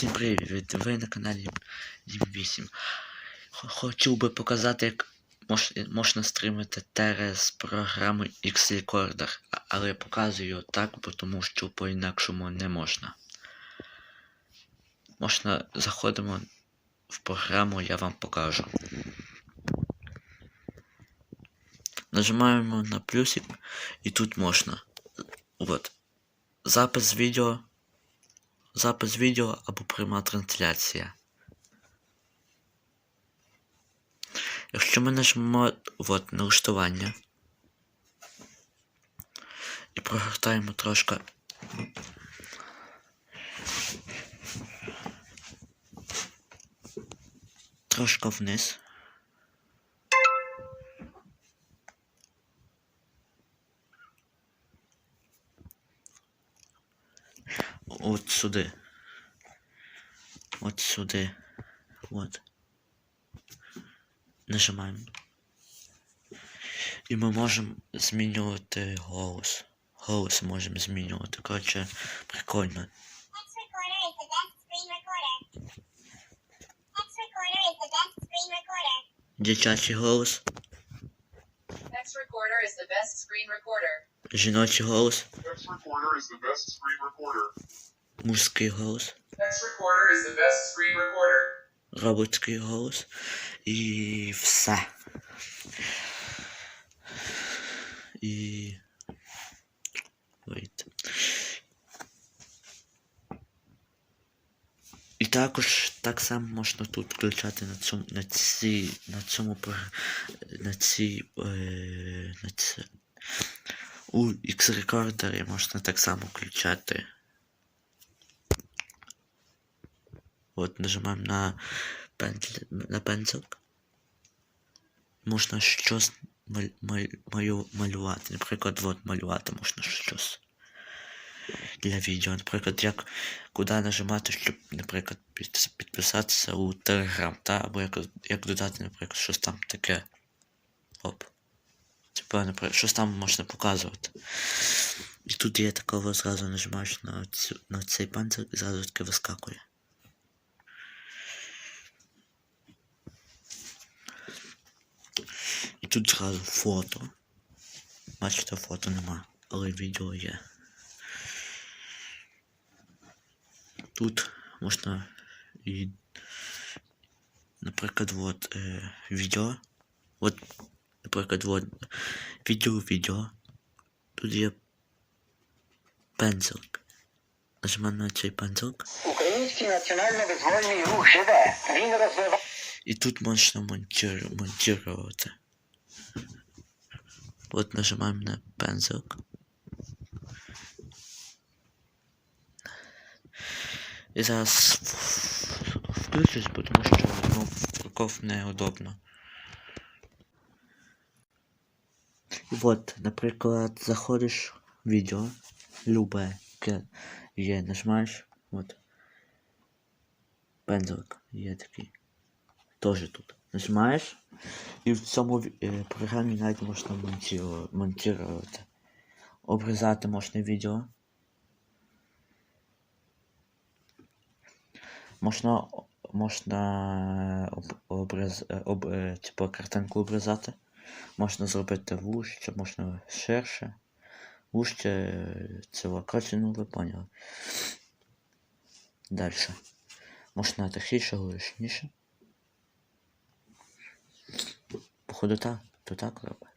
Всім привіт! Ви на каналі Дім8. Хотів би показати, як мож, можна стримати через програму X-Recorder, а- але показую так, тому що по-інакшому не можна. Можна заходимо в програму, я вам покажу. Нажимаємо на плюсик і тут можна. От. Запис відео запис відео або пряма трансляція. Якщо ми нажмемо от, налаштування і прогортаємо трошки трошки вниз. От сюди. От сюди. От. Нажимаємо. І ми можемо змінювати голос. Голос можемо змінювати. Коротше, прикольно. Дитячий голос, X Recorder is the best screen recorder. жіночий голос, X Recorder is the best screen recorder. Мужський голос, роботський голос і все. І. Wait. І також так само можна тут включати на цьому на ці на цьому на ці е, на ці, у X-рекордері можна так само включати. От нажимаємо на пензл, на пензл. Можна щось маль, маль, малю, малювати. Наприклад, от малювати можна щось. Для відео. Наприклад, як куди нажимати, щоб, наприклад, під- підписатися у Telegram, та? Або як, як додати, наприклад, щось там таке. Оп. Типа, наприклад, щось там можна показувати. І тут є такого зразу нажимаєш на, цю, на цей панцир і зразу таке вискакує. тут зразу фото. Бачите, фото нема, але відео є. Тут можна і, наприклад, от е, відео. От, наприклад, от відео, відео. Тут є пензлик. Нажимаємо на цей пензлик. Український національно-визвольний рух живе. Він розвиває. І тут можна монтир, монтувати. От нажимаємо на пензлик. І зараз включусь, бо тому що ну, в рукав неудобно. І от, наприклад, в відео, любе, яке є, нажимаєш, от. Пензлик є такий. Тоже тут. Нажимаєш, і в цьому е, програмі навіть можна монтувати. Обрізати можна відео. Можна, можна об, образ, е, об, е, типу картинку обрізати. Можна зробити вужче, можна ширше. Вужче цього. Коротше, ну ви поняли. Далі. Можна тихіше, гучніше. Походу так, то так робить.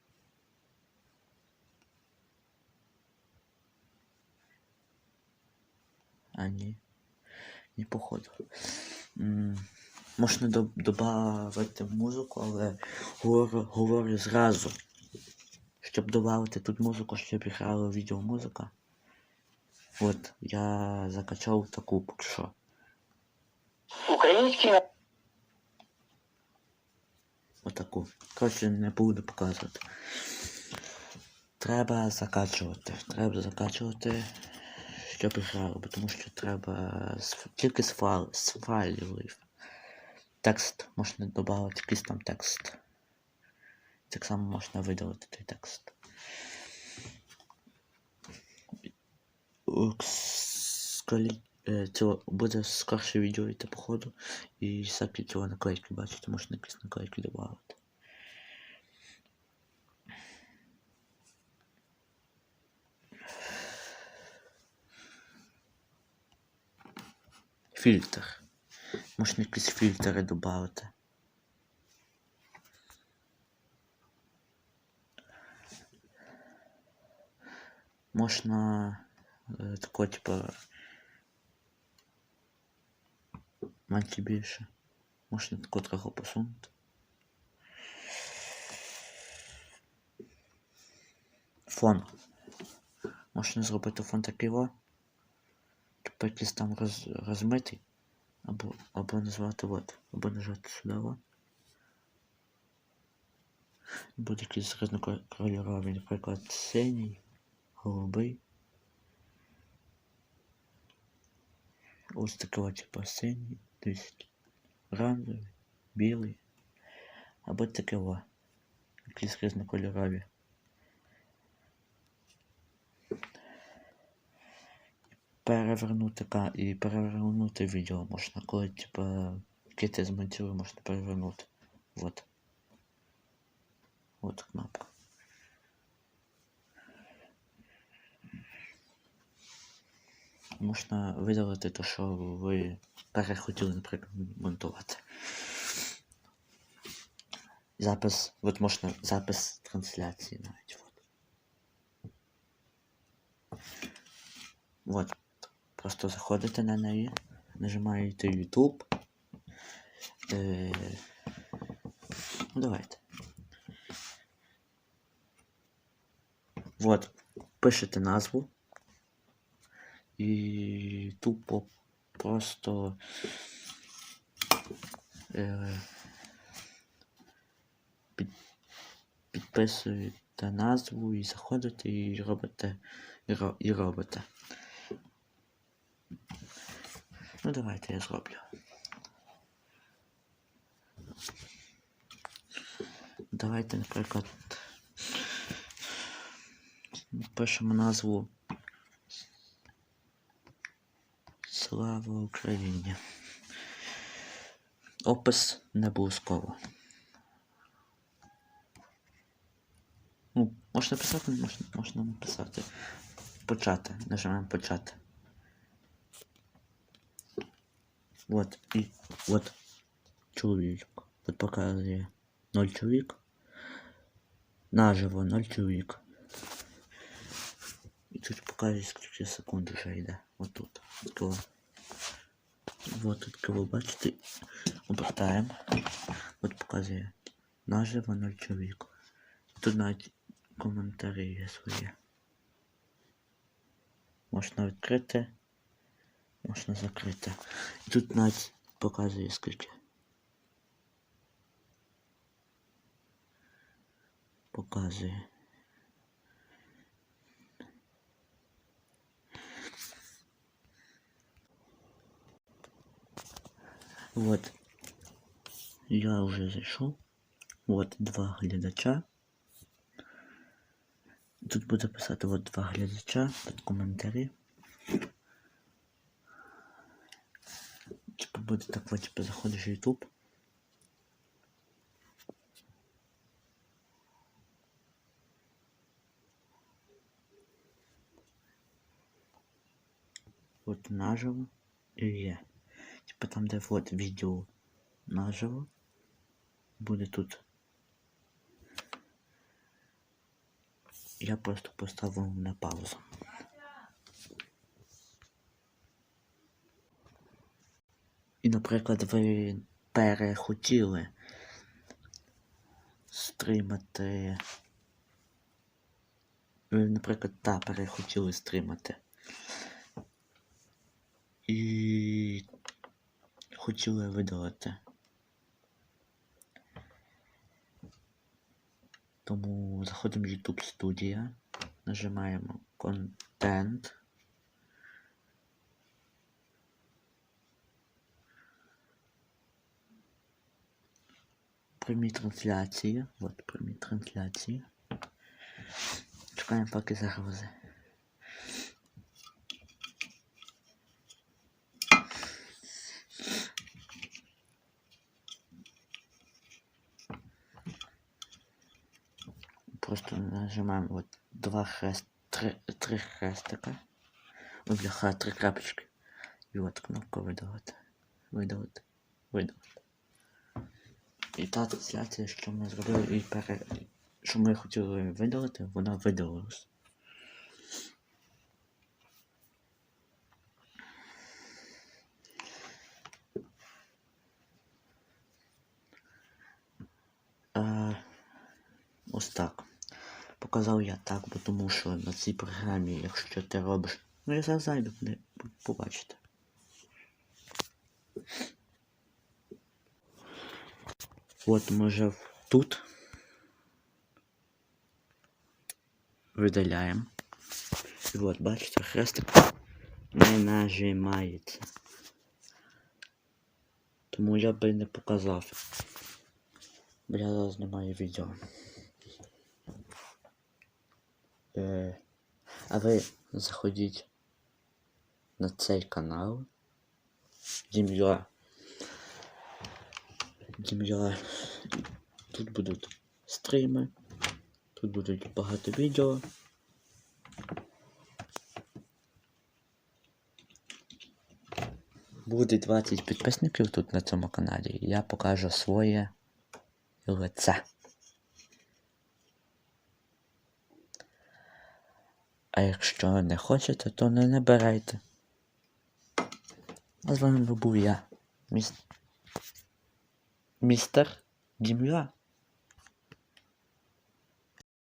А ні. Не походу. Можна до- додати музику, але говорю, говорю зразу. Щоб додати тут музику, щоб грала відеомузика. От, я закачав таку поки що. Український Отаку. Коротше, не буду показувати. Треба закачувати. Треба закачувати, грало, бо тому що треба тільки з, файл, з файлів. Текст можна додати якийсь там текст. Так само можна видалити той текст. Скажіть, Е, цього буде скорше відео йти походу. І всякі цього наклейки бачите, можна якісь наклейки додати. Фільтр. Можна якісь фільтри додати. Можна е, тако, типу, менше більше. Можна тако трохи посунути. Фон. Можна зробити фон такий о. Типу якийсь там роз, розмитий. Або, або назвати от. Або нажати сюди о. Буде якийсь різнокольоровий, наприклад, синій, голубий. Ось такого типу синій, десь оранжевий, білий. Або таке о. Якісь різнокольорові. Перевернути ка і перевернути відео можна, коли типа яке ти змонтує, можна перевернути. Вот. Вот кнопка. Можна видалити те, що ви перехотіли, наприклад, монтувати. Запис, от можна запис трансляції навіть. От. Вот. Просто заходите на неї, нажимаєте YouTube. Е... Ну давайте. Вот, пишете назву і тупо просто е, під, підписуєте назву і заходите і робите і робите. Ну давайте я зроблю. Давайте, наприклад, пишемо назву Слава Україні. Опис не обов'язково. Ну, можна писати, можна, можна написати. Почати. Нажимаємо почати. Вот і от чоловік. От показує 0 чоловік. Наживо 0 чоловік. І тут показує скільки секунд вже йде. От тут. Такого. Вот тут кого бачите. Обертаємо. От показує. Наживо 0 чоловік. Тут навіть коментарі є свої. Можна відкрити. Можна закрити. І тут навіть показує скільки. Показує. Вот. Я уже зайшов. Вот два глядача. Тут буде писати от два глядача, тут коментарі. Типа буде так, вот, типа заходиш в YouTube. От наживо і є. Типа там, де вот відео наживо. Буде тут. Я просто поставив на паузу. І, наприклад, ви перехотіли стримати. Ви, наприклад, та перехотіли стримати. І хотіли видалити. Тому заходимо в YouTube студія, нажимаємо контент. Прямі трансляції. От прямі трансляції. Чекаємо поки загрузи. просто нажимаємо от два хрест, три, три хрестика. Ой, бляха, три крапочки. І от кнопка видалити. Видалити. Видалити. І та трансляція, що ми зробили, і пере... що ми хотіли видалити, вона видалилась. Е, ось так. Показав я так, бо тому що на цій програмі, якщо ти робиш. Ну я зараз зайду, побачите. От ми вже тут видаляємо. І от, бачите, хрестик не нажимається. Тому я би не показав. Бо я зараз знімаю відео. Е, а ви заходіть на цей канал. Дім'я. Дім'я. Тут будуть стріми. Тут будуть багато відео. Буде 20 підписників тут на цьому каналі. Я покажу своє лице. А якщо не хочете, то не набирайте. А з вами був я, міс... містер Дім'я.